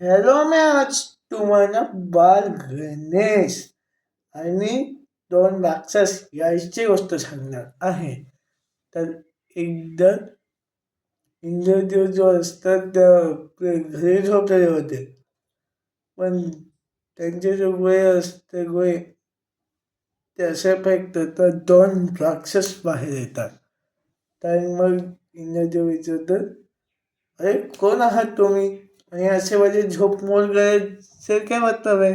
Hello मी आज तुम्हाला बाल गणेश। आणि दोन राक्षस याची गोष्ट सांगणार आहे. तर एकदा इंद्रदेव जो असतात त्या घरी झोपलेले होते. पण त्यांचे जो गोळे असते गोळे ते असे फेकतात तर दोन राक्षस बाहेर येतात. तर मग इंद्रदेव विचारतात अरे कोण आहात तुम्ही? आणि असे म्हणजे झोप मोड गळ्याचे काय मतलब आहे?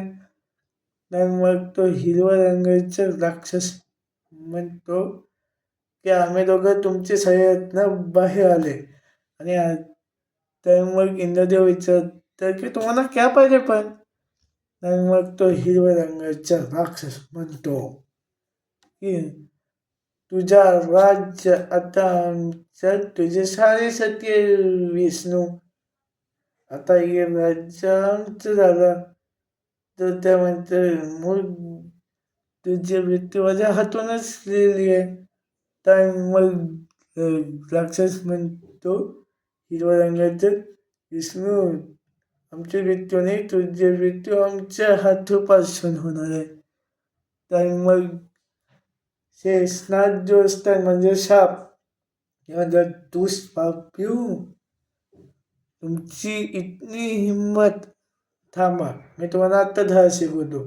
तर मग तो हिरवा रंगाचा राक्षस म्हणतो की आम्ही दोघं तुमचे सह्यातनं बाहेर आले. आणि तर मग इंद्रदेव विचारतात की तुम्हाला काय पाहिजे पण? तर मग तो हिरव्या रंगाचा राक्षस म्हणतो की तुझा राज्य आता आमच्या तुझे सारे सत्य विष्णू. आता हे राज्य आमचं झालं. तर त्या म्हणते तुझी मृत्यू माझ्या हातूनच लिहिली आहे. तर मग राक्षस म्हणतो हिरव्या रंगाचे विष्णू आमची मृत्यू नाही तुझे मृत्यू आमच्या हातूपासून होणार आहे. तर मग स्नात जो असतात म्हणजे साप किंवा जर दुष्पा पिऊ. तुमची इतनी हिंमत थांबा. मी तुम्हाला आत्ता धडा शिकवतो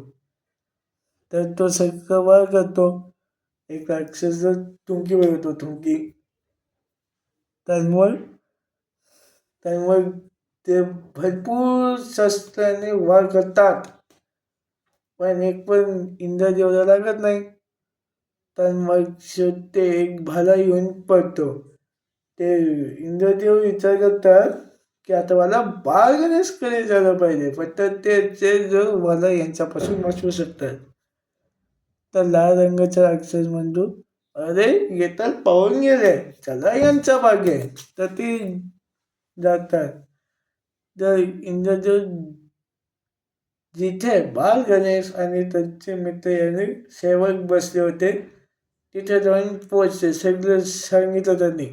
तर तो सगळं वर करतो. एक राक्षस तुमकी बघतो तुमकी तर मग ते भरपूर शस्त्राने वार करतात. पण एक पण इंद्रदेवला लागत नाही तर मग शेवटी ते एक भाला येऊन पडतो. ते इंद्रदेव विचार करतात की आता मला बाळ गणेशकडे झालं पाहिजे फक्त ते ते जो मला यांच्यापासून वाचवू शकतात. तर लाल रंगाचा राक्षस म्हणतो अरे येतात पाहून गेले. चला यांच्या आहे तर ती जातात. तर इंद्रदेव जिथे बाल गणेश आणि त्यांचे मित्र यांनी सेवक बसले होते तिथे जाऊन पोचले सगळं सांगितलं त्यांनी.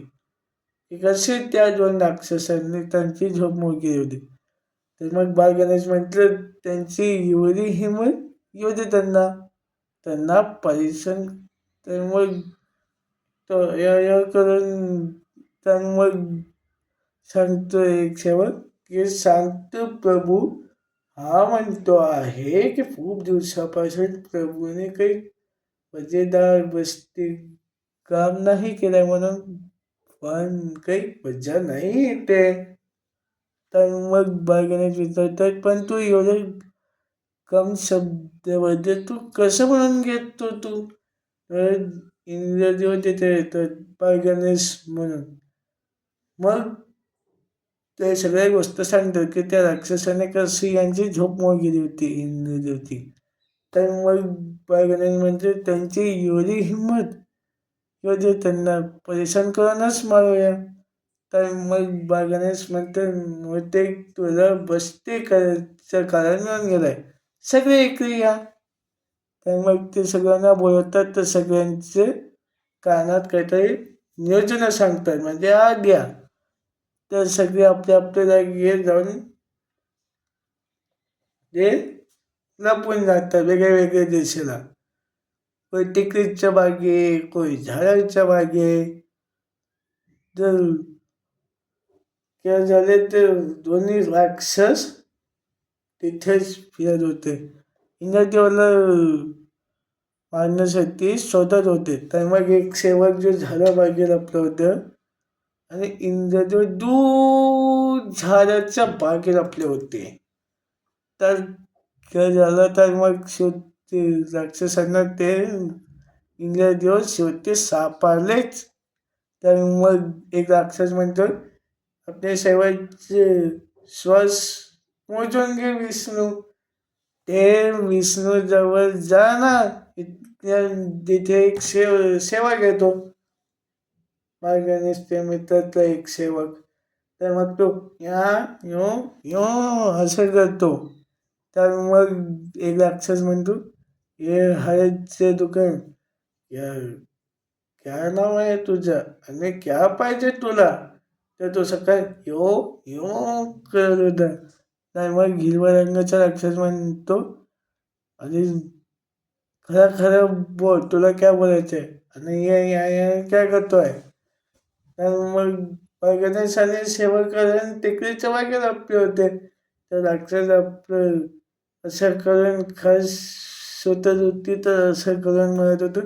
कसे त्या दोन राक्षसांनी त्यांची झोप मोड होती. तर मग बाल गणेश म्हटलं त्यांची एवढी हिंमत येऊ दे त्यांना. त्यांना परिश्रम तर मग तो या करून तर मग सांगतो एक सेवक की सांगतो प्रभू हा म्हणतो आहे की खूप दिवसापासून प्रभूने काही मजेदार बसते काम नाही केलं म्हणून पण काही मज्जा नाही येते. तर मग बघण्यात विचारतात पण तू एवढं कम शब्दामध्ये तू कसं म्हणून घेतो तू? तर इंग्रजीवर तिथे येतात बाळगणेश म्हणून. मग ते सगळ्या गोष्ट सांगतात की त्या राक्षसाने कशी यांची झोप मोड होती इंद्रदेवती तर मग बाळगणेश म्हणजे त्यांची एवढी हिंमत एवढी त्यांना परेशान करूनच मारूया तर मग बाळगणेश म्हणते मग तुला बसते करायचं कारण मिळून गेलंय. सगळे इकडे या. तर मग ते सगळ्यांना बोलवतात तर सगळ्यांचे कानात काहीतरी नियोजन सांगतात म्हणजे आ घ्या तर सगळे आपल्या आपल्या जागी जाऊन ते लपून जातात वेगळ्या वेगळ्या दिशेला. कोणी टेकडीच्या बागे कोणी झाडांच्या बागे तर काय झाले ते दोन्ही राक्षस तिथेच फिरत होते. इंद्रदेवाला मारण्यासाठी शोधत होते. तर मग एक सेवक जो झाडंबागे लपलं होतं. आणि इंद्रदेव दूर झाडाच्या बागेत आपले होते. तर काय झालं तर मग शेवटी ते राक्षसांना ते इंद्रदेव शेवटी सापडलेच तर मग एक राक्षस म्हणतो आपले शेवटचे श्वास मोजून घे विष्णू. ते विष्णू जवळ जा ना. तिथे एक सेव सेवा घेतो. गणेश ते मित्रातला एक सेवक. तर मग तो या यो यो असं करतो. तर मग एक राक्षस म्हणतो ये हळदचे दुकान। या क्या नाव आहे तुझं? आणि क्या पाहिजे तुला? तर तो सकाळ यो यो करत होता नाही मग हिरव्या रंगाचा राक्षस म्हणतो। आणि खरं खरं बोल तुला काय बोलायचं आहे? आणि या या या काय करतोय? तर मग गणेशाने सेवा करून टेकडीच्या मागे आपले होते. तर राक्षस आपलं असं करून खास स्वतः तर असं करून म्हणत होतो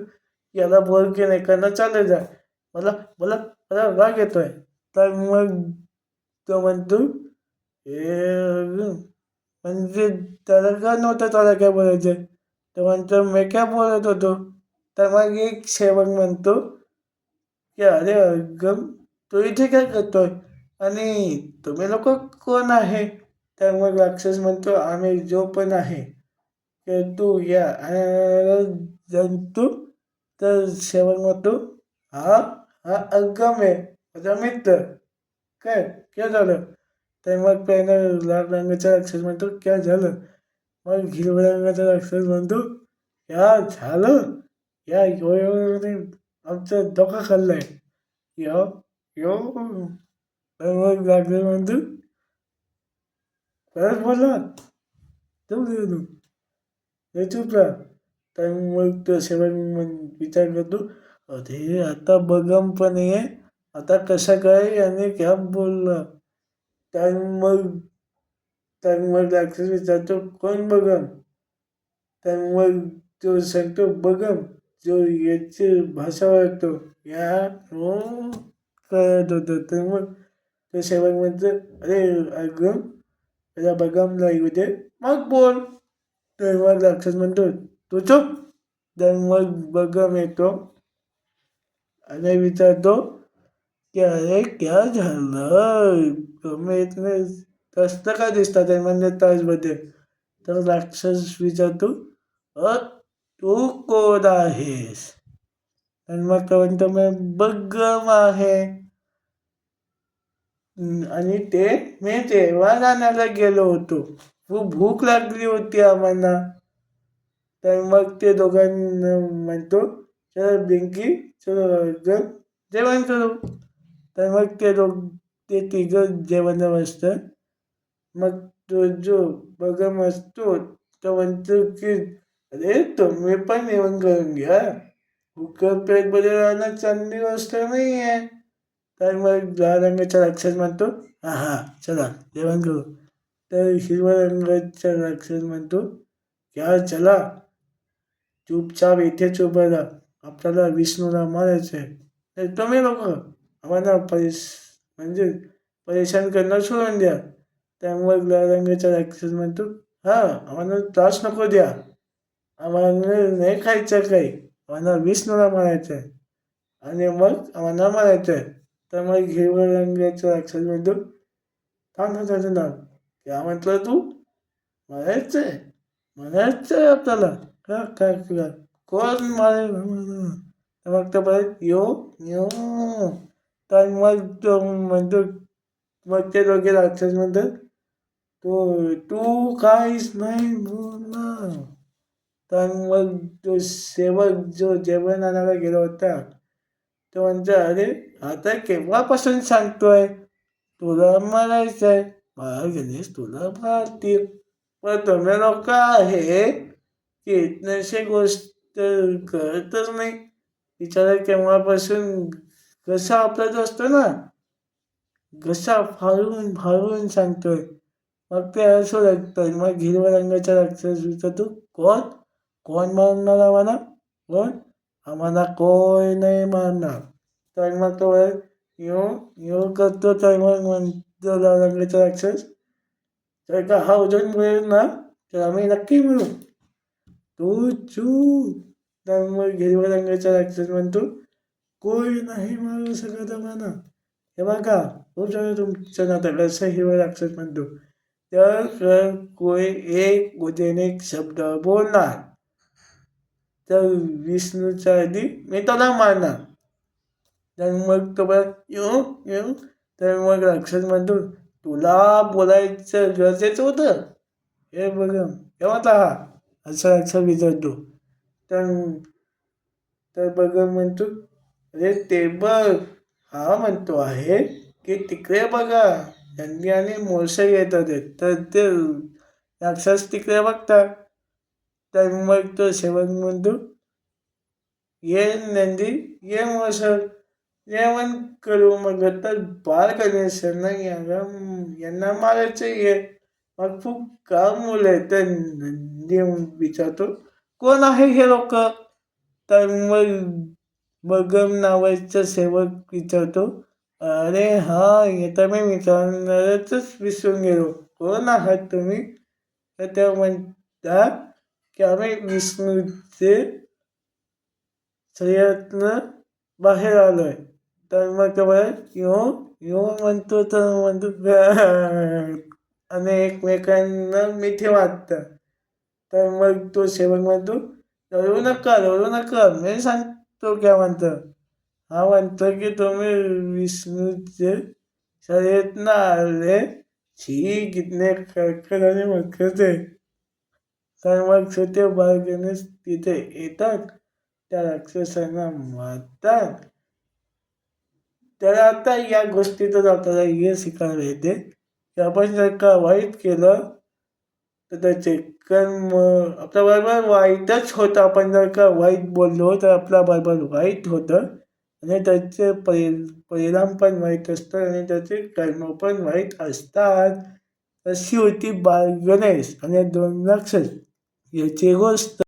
याला बोल की नाही करणं चालत जा. मला मला मला राग येतोय. तर मग तो म्हणतो हे म्हणजे त्याला का नव्हतं त्याला काय बोलायचं? तर म्हणतो मी काय बोलत होतो? तर मग एक सेवक म्हणतो की अरे गम तो इथे काय करतोय? आणि तुम्ही लोक कोण आहे? तर मग राक्षस म्हणतो आम्ही जो पण आहे तर तू या जंतू तर सेवक म्हणतो हा हा अगम आहे. माझा मित्र. काय? काय झालं? तर मग पहिलं लाल रंगाचा अक्षर म्हणतो काय झालं? मग हिरव्या रंगाचा अक्षर म्हणतो या झालं? या यो यो आमचं डोकं खाल्लंय. यो यो. तर मग राक्षस म्हणतो परत बोलला. तू हे चुप राहा तर मग तो सेवक विचार करतो अरे आता बगम पण आहे. आता कसं काय आणि क्या बोलला? तर मग तर मग राक्षस विचारतो कोण बगम? तर मग तो सांगतो बगम जो याची भाषा वाटतो या हो कळत होतं. तर मग तो सेवक म्हणतो अरे अगम त्याला बगमला येऊ दे मग बोल. तेव्हा राक्षस म्हणतो तू चुप. तर मग बगम येतो आणि विचारतो की अरे क्या झालं? तुम्ही नाही तस्त का दिसतात आहे म्हणजे ताजमध्ये तर राक्षस विचारतो अ तू कोण आहेस? आणि मग तो म्हणतो मी बगम आहे. आणि ते मी तेव्हा आणायला गेलो होतो. खूप भूक लागली होती आम्हाला. तर मग ते दोघांना म्हणतो चल बिंकी चलो जेवण करू. तर मग ते दोघ ते तिघं जेवण बसतं मग तो जो बघम असतो तो म्हणतो की अरे तुम्ही पण जेवण करून घ्या. कुकर प्लेटमध्ये राहणं चांगली गोष्ट नाही आहे तर मग लाल रंगाच्या राक्षस म्हणतो हां हां चला जेवण करू. तर हिरव्या रंगाचा राक्षस म्हणतो घ्या चला चुपचाप इथेच उभं राहा. आपल्याला विष्णूला मारायचं आहे तर तुम्ही लोक आम्हाला परेश म्हणजे परेशान करणं सोडून द्या. त्यामुळे लाल रंगाचा राक्षस म्हणतो हां आम्हाला त्रास नको द्या. आम्हाला नाही खायचं काही. आम्हाला विष्णूला मारायचं आहे आणि मग आम्हाला मारायचं आहे तर मग हिरव्या रंगाचा राक्षस म्हणतो थांब थांब थांब थांब म्हटलं तू? म्हणायचं आहे. म्हणायचं आहे आपल्याला. का काय का कोण मारे तर मग तो परत यो यो. तर मग तो म्हणतो मग ते दोघे राक्षस म्हणतात तो तू काहीच नाही बोलणार. तर मग तो सेवक जो जेवण आणायला गेला होता तो म्हणतो अरे आता केव्हापासून सांगतोय? तुला मारायचं आहे मला गणेश तुला मारतील पण तुम्ही लोक आहे की इतनशी गोष्ट करतच नाही. बिचारा केव्हापासून घसा आपला जो असतो ना? घसा फाळून फाळून सांगतोय. मग ते असं लागतं मग हिरव्या रंगाच्या राक्षस तू कोण? कोण मारणार आम्हाला? कोण? आम्हाला कोण नाही मारणार. तर मग तो यो यो करतो तर मग म्हण लाल रंगाचा राक्षस तर का हा उजवून मिळेल ना तर आम्ही नक्की मिळू तू चू. तर मग हिरव्या रंगाचा ॲक्सेस म्हणतो. कोई नाही मारू शकत आम्हाला. हे बघा खूप झालं तुमचं नाटक असं हिरवा राक्षस म्हणतो. तर कोई एक उद्याने शब्द बोलणार. तर विष्णूच्या आधी मी त्याला मारणार. तर मग तो परत येऊ येऊ. तर मग राक्षस म्हणतो तुला बोलायचं गरजेचं होतं? हे बघ केव्हा हा. असं राक्षस विचारतो. तर तर बघ म्हणतो अरे ते बघ हा म्हणतो आहे की तिकडे बघा नंदी आणि मोरसे येत होते तर ते राक्षस तिकडे बघतात. तर मग तो सेवक म्हणतो ये नंदी ये मोसर जेवण करू मग तर बाळ गणेशांना यांना यांना मारायचं आहे. मग खूप का मुलं आहे तर नंदी विचारतो कोण आहे हे लोक? तर मग बगम नावाचा सेवक विचारतो अरे हा हे तर मी विचारणारच विसरून गेलो. कोण आहात तुम्ही? तर त्या म्हणतात की आम्ही विष्णूचे शरीरातनं बाहेर आलो आहे तर मग ते म्हणत यो यो म्हणतो तर म्हणतो आणि एकमेकांना मिठे वाटतं. तर मग तो सेवक म्हणतो रडू नका रडू नका मी सांगतो काय म्हणतो. हा म्हणतो की तुम्ही विष्णूचे शर्यतनं आले छी कितने खडखड आणि मखत तर मग छोटे बाळ गणेश तिथे येतात. त्या राक्षसांना मारतात. तर आता या गोष्टीतच आपल्याला हे शिकायला येते की आपण जर का वाईट केलं तर त्याचे कर्म आपल्या बरोबर वाईटच होतं. आपण जर का वाईट बोललो तर आपल्या बरोबर वाईट होतं. आणि त्याचे परि परिणाम पण वाईट असतात आणि त्याचे कर्म पण वाईट असतात. अशी होती बाल गणेश आणि दोन राक्षस याची गोष्ट